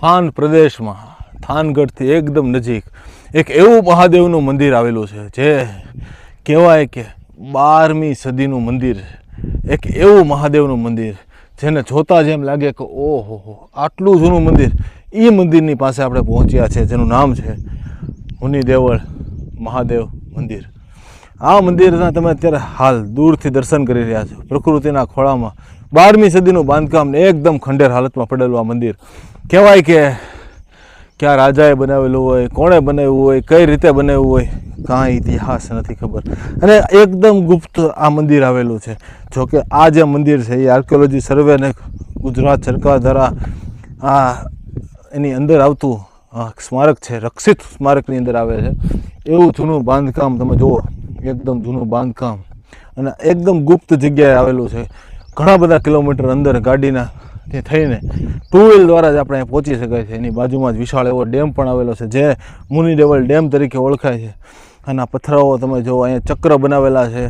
Than પ્રદેશમાં, થાનગઢથી એકદમ નજીક, એક એવું મહાદેવનું મંદિર આવેલું છે, જે કહેવાય કે બારમી સદીનું મંદિર એક એવું મહાદેવનું મંદિર, જેને જોતા જ એમ લાગે કે ઓહો, આટલું જૂનું મંદિર એ મંદિરની પાસે આપણે પહોંચ્યા છે, જેનું નામ છે મુનિ દેવળ મહાદેવ મંદિર. આ મંદિરના તમે અત્યારે હાલ દૂરથી દર્શન કરી રહ્યા છો. પ્રકૃતિના ખોળામાં બારમી સદીનું બાંધકામ એકદમ ખંડેર હાલતમાં પડેલું આ મંદિર. કહેવાય કે ક્યાં રાજાએ બનાવેલું હોય, કોણે બનાવ્યું હોય, કઈ રીતે બનાવ્યું હોય, કાંઈ ઇતિહાસ નથી ખબર. અને એકદમ ગુપ્ત આ મંદિર આવેલું છે. જો કે આ જે મંદિર છે એ આર્કિયોલોજી સર્વે અને ગુજરાત સરકાર દ્વારા આ એની અંદર આવતું સ્મારક છે, રક્ષિત સ્મારકની અંદર આવે છે. એવું જૂનું બાંધકામ તમે જુઓ. એકદમ જૂનું બાંધકામ અને એકદમ ગુપ્ત જગ્યાએ આવેલું છે. ઘણા બધા કિલોમીટર અંદર ગાડીના તે થઈને ટુ વ્હીલ દ્વારા જ આપણે પહોંચી શકાય છે. એની બાજુમાં જ વિશાળ એવો ડેમ પણ આવેલો છે, જે મુનિ ડેવલ ડેમ તરીકે ઓળખાય છે. અને આ પથરાઓ તમે જુઓ, અહીંયા ચક્ર બનાવેલા છે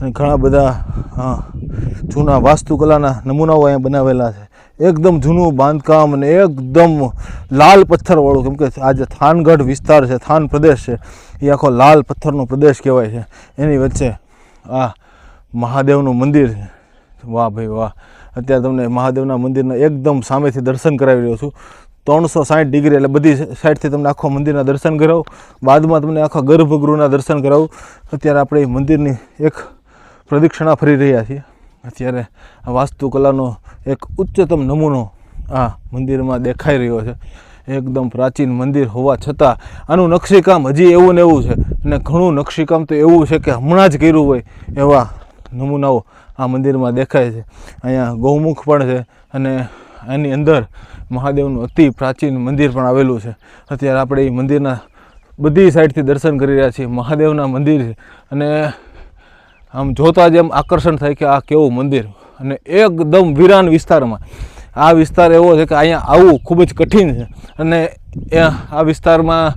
અને ઘણા બધા જૂના વાસ્તુકલાના નમૂનાઓ અહીંયા બનાવેલા છે. એકદમ જૂનું બાંધકામ અને એકદમ લાલ પથ્થરવાળું, કેમ કે આ જે થાનગઢ વિસ્તાર છે, થાન પ્રદેશ છે, એ આખો લાલ પથ્થરનો પ્રદેશ કહેવાય છે. એની વચ્ચે આ મહાદેવનું મંદિર છે. વાહ ભાઈ વાહ. અત્યારે તમને મહાદેવના મંદિરના એકદમ સામેથી દર્શન કરાવી રહ્યો છું. ત્રણસો સાઠ ડિગ્રી એટલે બધી સાઈડથી તમને આખો મંદિરના દર્શન કરાવું. બાદમાં તમને આખા ગર્ભગૃહના દર્શન કરાવું. અત્યારે આપણે મંદિરની એક પ્રદક્ષિણા ફરી રહ્યા છીએ. અત્યારે આ વાસ્તુકલાનો એક ઉચ્ચતમ નમૂનો આ મંદિરમાં દેખાઈ રહ્યો છે. એકદમ પ્રાચીન મંદિર હોવા છતાં આનું નકશીકામ હજી એવું ને એવું છે. અને ઘણું નકશીકામ તો એવું છે કે હમણાં જ કર્યું હોય એવા નમૂનાઓ આ મંદિરમાં દેખાય છે. અહીંયા ગૌમુખ પણ છે અને એની અંદર મહાદેવનું અતિ પ્રાચીન મંદિર પણ આવેલું છે. અત્યારે આપણે એ મંદિરના બધી સાઈડથી દર્શન કરી રહ્યા છીએ. મહાદેવના મંદિર અને આમ જોતા જ એમ આકર્ષણ થાય કે આ કેવું મંદિર. અને એકદમ વિરાન વિસ્તારમાં. આ વિસ્તાર એવો છે કે અહીંયા આવવું ખૂબ જ કઠિન છે. અને આ વિસ્તારમાં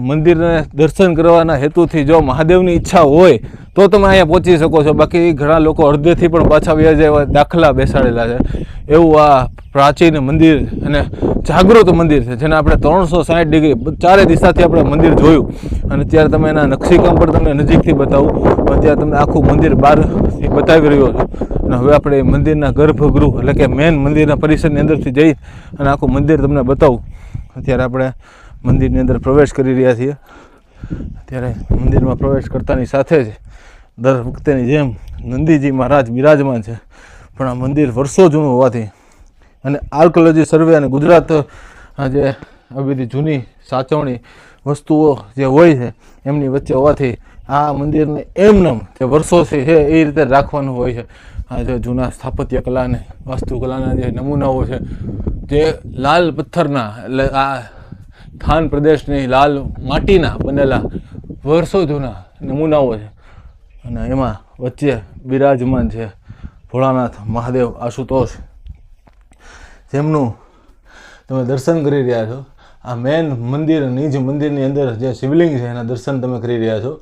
મંદિરને દર્શન કરવાના હેતુથી જો મહાદેવની ઈચ્છા હોય તો તમે અહીંયા પહોંચી શકો છો. બાકી ઘણા લોકો અડધેથી પણ પાછા વ્યાજ એવા દાખલા બેસાડેલા છે. એવું આ પ્રાચીન મંદિર અને જાગૃત મંદિર છે, જેને આપણે ત્રણસો સાઠ ડિગ્રી ચારે દિશાથી આપણે મંદિર જોયું. અને ત્યારે તમે એના નકશીકામ પણ તમને નજીકથી બતાવું. અત્યારે તમને આખું મંદિર બહારથી બતાવી રહ્યો છું. અને હવે આપણે મંદિરના ગર્ભગૃહ એટલે કે મેન મંદિરના પરિસરની અંદરથી જઈ અને આખું મંદિર તમને બતાવું. અત્યારે આપણે મંદિરની અંદર પ્રવેશ કરી રહ્યા છીએ. ત્યારે મંદિરમાં પ્રવેશ કરતાની સાથે જ દર વખતેની જેમ નંદીજી મહારાજ બિરાજમાન છે. પણ આ મંદિર વર્ષો જૂનું હોવાથી અને આર્કોલોજી સર્વે અને ગુજરાત જે આ બધી જૂની સાચવણી વસ્તુઓ જે હોય છે એમની વચ્ચે હોવાથી આ મંદિરને એમનેમ જે વર્ષોથી છે એ રીતે રાખવાનું હોય છે. આ જે જૂના સ્થાપત્ય કલાને, વાસ્તુકલાના જે નમૂનાઓ છે, જે લાલ પથ્થરના એટલે આ થાન પ્રદેશની લાલ માટીના બનેલા વર્ષો જૂના નમૂનાઓ છે. અને એમાં વચ્ચે બિરાજમાન છે ભોળાનાથ મહાદેવ આશુતોષ. જેમનું તમે દર્શન કરી રહ્યા છો. આ મેન મંદિર, નિજ મંદિરની અંદર જે શિવલિંગ છે એના દર્શન તમે કરી રહ્યા છો.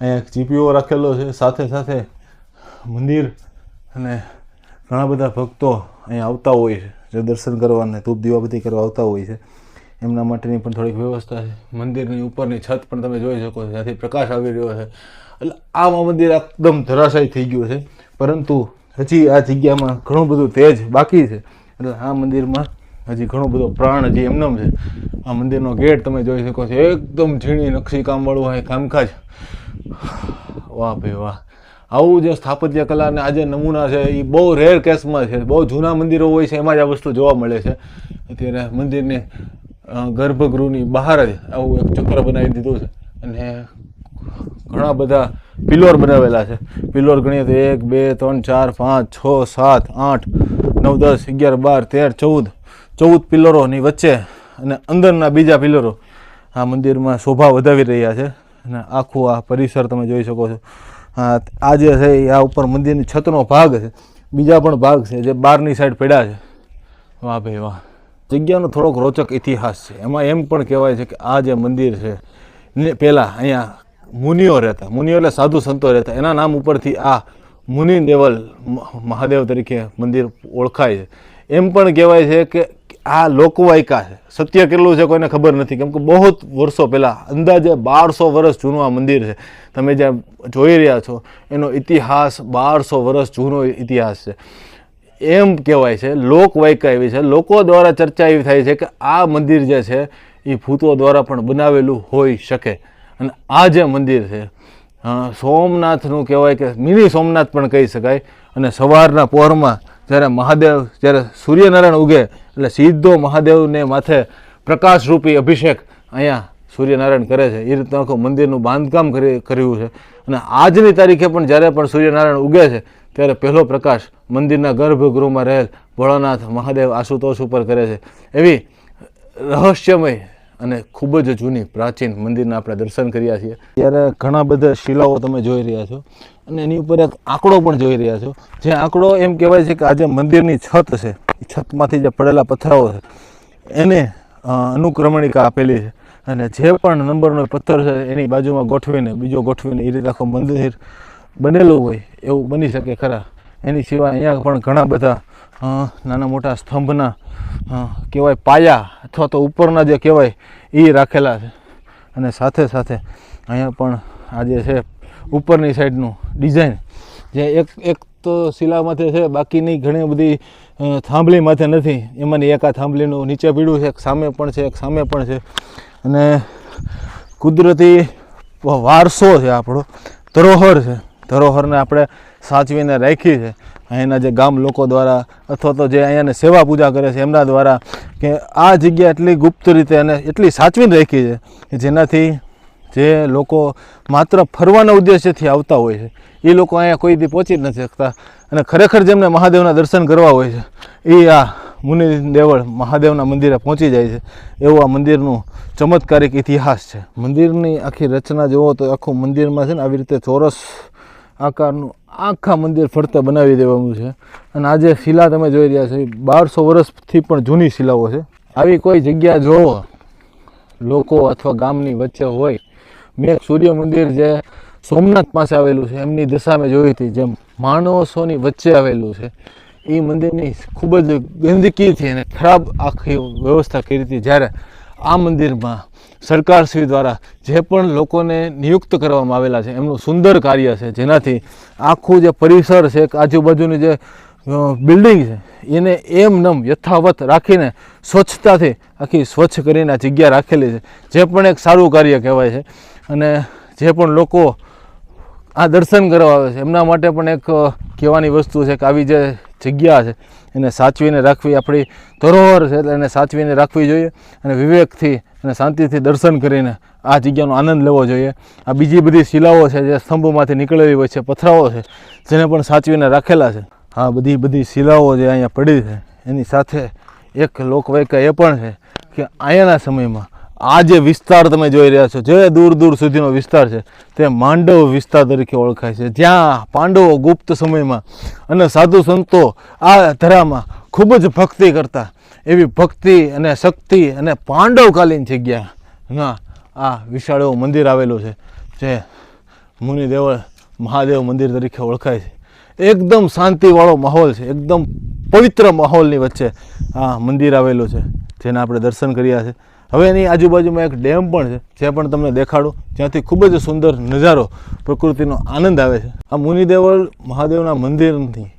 અહીંયા એક જીપીઓ રાખેલો છે. સાથે સાથે મંદિર અને ઘણા બધા ભક્તો અહીંયા આવતા હોય છે. જે દર્શન કરવાને ધૂપ દીવાબત્તી કરવા આવતા હોય છે. એમના માટેની પણ થોડીક વ્યવસ્થા છે. મંદિરની ઉપરની છત પણ તમે જોઈ શકો છો, જ્યાંથી પ્રકાશ આવી રહ્યો છે. એટલે આ મંદિર એકદમ ધરાશાયી થઈ ગયું છે. પરંતુ હજી આ જગ્યામાં ઘણું બધું તેજ બાકી છે. એટલે આ મંદિરમાં હજી ઘણો બધો પ્રાણ હજી એમનેમ છે. આ મંદિરનો ગેટ તમે જોઈ શકો છો, એકદમ ઝીણી નકશીકામવાળું હોય કામકાજ. વાહ ભાઈ વાહ. આવું જે સ્થાપત્ય કલાને આજે નમૂના છે એ બહુ રેર કેસમાં છે. બહુ જૂના મંદિરો હોય છે, એમાં જ આ વસ્તુ જોવા મળે છે. અત્યારે મંદિરની ગર્ભગૃહની બહાર જ આવું એક ચક્ર બનાવી દીધું છે. અને ઘણા બધા પિલોર બનાવેલા છે. પિલોર ગણીએ તો એક, બે, ત્રણ, ચાર, પાંચ, છ, સાત, આઠ, નવ, દસ, અગિયાર, બાર, તેર, ચૌદ ચૌદ પિલરોની વચ્ચે અને અંદરના બીજા પિલરો આ મંદિરમાં શોભા વધાવી રહ્યા છે. અને આખું આ પરિસર તમે જોઈ શકો છો. આ જે છે આ ઉપર મંદિરની છતનો ભાગ છે. બીજા પણ ભાગ છે જે બહારની સાઈડ પડ્યા છે. વાહ ભાઈ વાહ. જગ્યાનો થોડોક રોચક ઇતિહાસ છે. એમાં એમ પણ કહેવાય છે કે આ જે મંદિર છે, ને પહેલાં અહીંયા મુનિઓ રહેતા. મુનિઓ એટલે સાધુ સંતો રહેતા. એના નામ ઉપરથી આ મુનિ દેવલ મહાદેવ તરીકે મંદિર ઓળખાય છે. એમ પણ કહેવાય છે કે આ લોકવાયકા છે. સત્ય કેટલું છે કોઈને ખબર નથી. કેમ કે બહુ વર્ષો પહેલાં, અંદાજે બારસો વર્ષ જૂનું આ મંદિર છે. તમે જ્યાં જોઈ રહ્યા છો, એનો ઇતિહાસ બારસો વર્ષ જૂનો ઇતિહાસ છે. એમ કહેવાય છે, લોકવાયકા એવી છે, લોકો દ્વારા ચર્ચા એવી થાય છે કે આ મંદિર જે છે, એ ભૂતો દ્વારા પણ બનાવેલું હોઈ શકે. અને આ જે મંદિર છે સોમનાથનું કહેવાય કે મિની સોમનાથ પણ કહી શકાય. અને સવારના પહોરમાં જ્યારે મહાદેવ, જ્યારે સૂર્યનારાયણ ઉગે, એટલે સીધો મહાદેવને માથે પ્રકાશરૂપી અભિષેક અહીંયા સૂર્યનારાયણ કરે છે. એ રીતનું આખું મંદિરનું બાંધકામ કરી, કર્યું છે. અને આજની તારીખે પણ જ્યારે પણ સૂર્યનારાયણ ઉગે છે ત્યારે પહેલો પ્રકાશ મંદિરના ગર્ભગૃહમાં રહેલ ભોળાનાથ મહાદેવ આશુતોષ ઉપર કરે છે. એવી રહસ્યમય અને ખૂબ જ જૂની પ્રાચીન મંદિરના આપણે દર્શન કર્યા છીએ. ત્યારે ઘણા બધા શિલાઓ તમે જોઈ રહ્યા છો અને એની ઉપર એક આંકડો પણ જોઈ રહ્યા છો. જે આંકડો એમ કહેવાય છે કે આજે મંદિરની છત છે. છતમાંથી જે પડેલા પથ્થરો છે, એને અનુક્રમણિકા આપેલી છે. અને જે પણ નંબરનો પથ્થર છે, એની બાજુમાં ગોઠવીને, બીજો ગોઠવીને એ રીતે આખું મંદિર બનેલું હોય, એવું બની શકે ખરા. એની સિવાય અહીંયા પણ ઘણા બધા નાના મોટા સ્તંભના કહેવાય પાયા અથવા તો ઉપરના જે કહેવાય એ રાખેલા છે. અને સાથે સાથે અહીંયા પણ આ જે છે, ઉપરની સાઈડનું ડિઝાઇન, જે એક એક તો શિલામાંથી છે, બાકીની ઘણી બધી થાંભલી માથે નથી. એમાંની એક આ થાંભલીનું નીચે પીડું છે, એક સામે પણ છે, એક સામે પણ છે. અને કુદરતી વારસો છે આપણો, ધરોહર છે. ધરોહરને આપણે સાચવીને રાખી છે અહીંના જે ગામ લોકો દ્વારા અથવા તો જે અહીંયાને સેવા પૂજા કરે છે, એમના દ્વારા કે આ જગ્યા એટલી ગુપ્ત રીતે અને એટલી સાચવીને રાખી છે કે જેનાથી જે લોકો માત્ર ફરવાના ઉદ્દેશ્યથી આવતા હોય છે, એ લોકો અહીંયા કોઈ દી પહોંચી જ નથી શકતા. અને ખરેખર જેમને મહાદેવના દર્શન કરવા હોય છે, એ આ મુનિ દેવળ મહાદેવના મંદિરે પહોંચી જાય છે. એવું આ મંદિરનું ચમત્કારિક ઇતિહાસ છે. મંદિરની આખી રચના જુઓ તો આખું મંદિરમાં છે ને આવી રીતે ચોરસ આકારનું આખા મંદિર ફરતે બનાવી દેવાનું છે. અને આ જે શિલા તમે જોઈ રહ્યા છો, એ બારસો વર્ષથી પણ જૂની શિલાઓ છે. આવી કોઈ જગ્યા જોવો લોકો અથવા ગામની વચ્ચે હોય, મેં સૂર્ય મંદિર જે સોમનાથ પાસે આવેલું છે, એમની દશા મેં જોઈ હતી, જેમ માણસોની વચ્ચે આવેલું છે. એ મંદિરની ખૂબ જ ગંદકીથી અને ખરાબ આખી વ્યવસ્થા કરી હતી. જ્યારે આ મંદિરમાં સરકારશ્રી દ્વારા જે પણ લોકોને નિયુક્ત કરવામાં આવેલા છે, એમનું સુંદર કાર્ય છે, જેનાથી આખું જે પરિસર છે આજુબાજુની જે બિલ્ડિંગ છે, એને એમ નમ યથાવત રાખીને સ્વચ્છતાથી આખી સ્વચ્છ કરીને આ જગ્યા રાખેલી છે, જે પણ એક સારું કાર્ય કહેવાય છે. અને જે પણ લોકો આ દર્શન કરવા આવે છે, એમના માટે પણ એક કહેવાની વસ્તુ છે કે આવી જે જગ્યા છે. એને સાચવીને રાખવી આપણી ધરોહર છે એટલે એને સાચવીને રાખવી જોઈએ અને વિવેકથી અને શાંતિથી દર્શન કરીને આ જગ્યાનો આનંદ લેવો જોઈએ. આ બીજી બધી શિલાઓ છે જે સ્તંભમાંથી નીકળેલી હોય છે, પથરાઓ છે, જેને પણ સાચવીને રાખેલા છે. આ બધી બધી શિલાઓ જે અહીંયા પડી છે, એની સાથે એક લોકવાયકા એ પણ છે કે અહીંયાના સમયમાં આ જે વિસ્તાર તમે જોઈ રહ્યા છો, જે દૂર દૂર સુધીનો વિસ્તાર છે, તે માંડવ વિસ્તાર તરીકે ઓળખાય છે. જ્યાં પાંડવો ગુપ્ત સમયમાં અને સાધુ સંતો આ ધરામાં ખૂબ જ ભક્તિ કરતા, એવી ભક્તિ અને શક્તિ અને પાંડવકાલીન જગ્યાના આ વિશાળ એવું મંદિર આવેલું છે, જે મુનિદેવળ મહાદેવ મંદિર તરીકે ઓળખાય છે. એકદમ શાંતિવાળો માહોલ છે, એકદમ પવિત્ર માહોલની વચ્ચે આ મંદિર આવેલું છે, જેના આપણે દર્શન કર્યા છે. હવે એની આજુબાજુમાં એક ડેમ પણ છે, જે પણ તમને દેખાડું, જ્યાંથી ખૂબ જ સુંદર નજારો પ્રકૃતિનો આનંદ આવે છે. આ મુનિદેવળ મહાદેવના મંદિરથી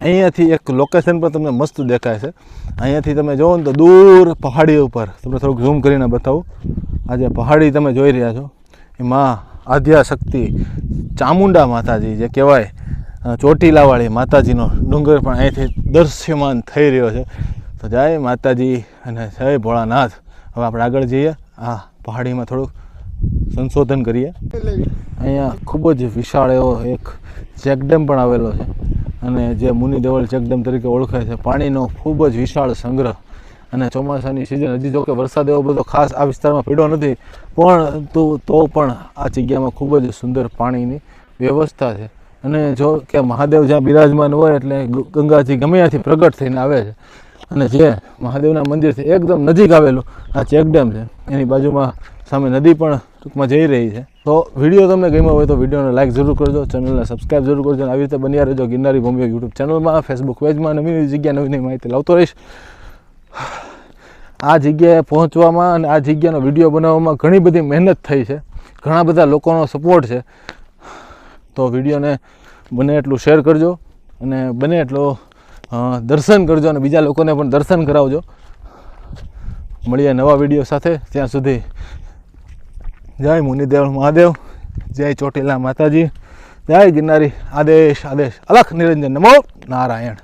અહીંયાથી એક લોકેશન પણ તમને મસ્ત દેખાય છે. અહીંયાથી તમે જુઓ ને તો દૂર પહાડી ઉપર, તમને થોડુંક ઝૂમ કરીને બતાવું. આ જે પહાડી તમે જોઈ રહ્યા છો એમાં આદ્યાશક્તિ ચામુંડા માતાજી, જે કહેવાય ચોટીલાવાળી માતાજીનો ડુંગર પણ અહીંથી દૃશ્યમાન થઈ રહ્યો છે. તો જય માતાજી અને જય ભોળાનાથ. હવે આપણે આગળ જઈએ. આ પહાડીમાં થોડુંક સંશોધન કરીએ. અહીંયા ખૂબ જ વિશાળ એવો એક ચેકડેમ પણ આવેલો છે. અને જે મુનિ દેવળ ચેકડેમ તરીકે ઓળખાય છે. પાણીનો ખૂબ જ વિશાળ સંગ્રહ. અને ચોમાસાની સિઝન હજી જો કે વરસાદ એવો બધો ખાસ આ વિસ્તારમાં પીડો નથી, પણ તો તો પણ આ જગ્યામાં ખૂબ જ સુંદર પાણીની વ્યવસ્થા છે. અને જો કે મહાદેવ જ્યાં બિરાજમાન હોય એટલે ગંગાજી ગમે ત્યાંથી પ્રગટ થઈને આવે છે. અને જે મહાદેવના મંદિરથી એકદમ નજીક આવેલું, આ ચેકડેમ છે, એની બાજુમાં સામે નદી પણ ટૂંકમાં જઈ રહી છે. તો વીડિયો તમને ગમ્યો હોય તો વિડીયોને લાઈક જરૂર કરજો, ચેનલને સબસ્ક્રાઈબ જરૂર કરજો અને આવી રીતે બન્યા રહેજો ગિરનારી ભૂમિઓ યુટ્યુબ ચેનલમાં ફેસબુક પેજમાં નવી નવી જગ્યા નવી નવી માહિતી લાવતો રહીશ. આ જગ્યાએ પહોંચવામાં અને આ જગ્યાનો વીડિયો બનાવવામાં ઘણી બધી મહેનત થઈ છે, ઘણા બધા લોકોનો સપોર્ટ છે. તો વિડીયોને બને એટલું શેર કરજો અને બને એટલો દર્શન કરજો અને બીજા લોકોને પણ દર્શન કરાવજો. મળીએ નવા વીડિયો સાથે. ત્યાં સુધી જય મુનિદેવ મહાદેવ, જય ચોટીલા માતાજી, જય ગિરનારી આદેશ આદેશ. અલખ નિરંજન. નમો નારાયણ.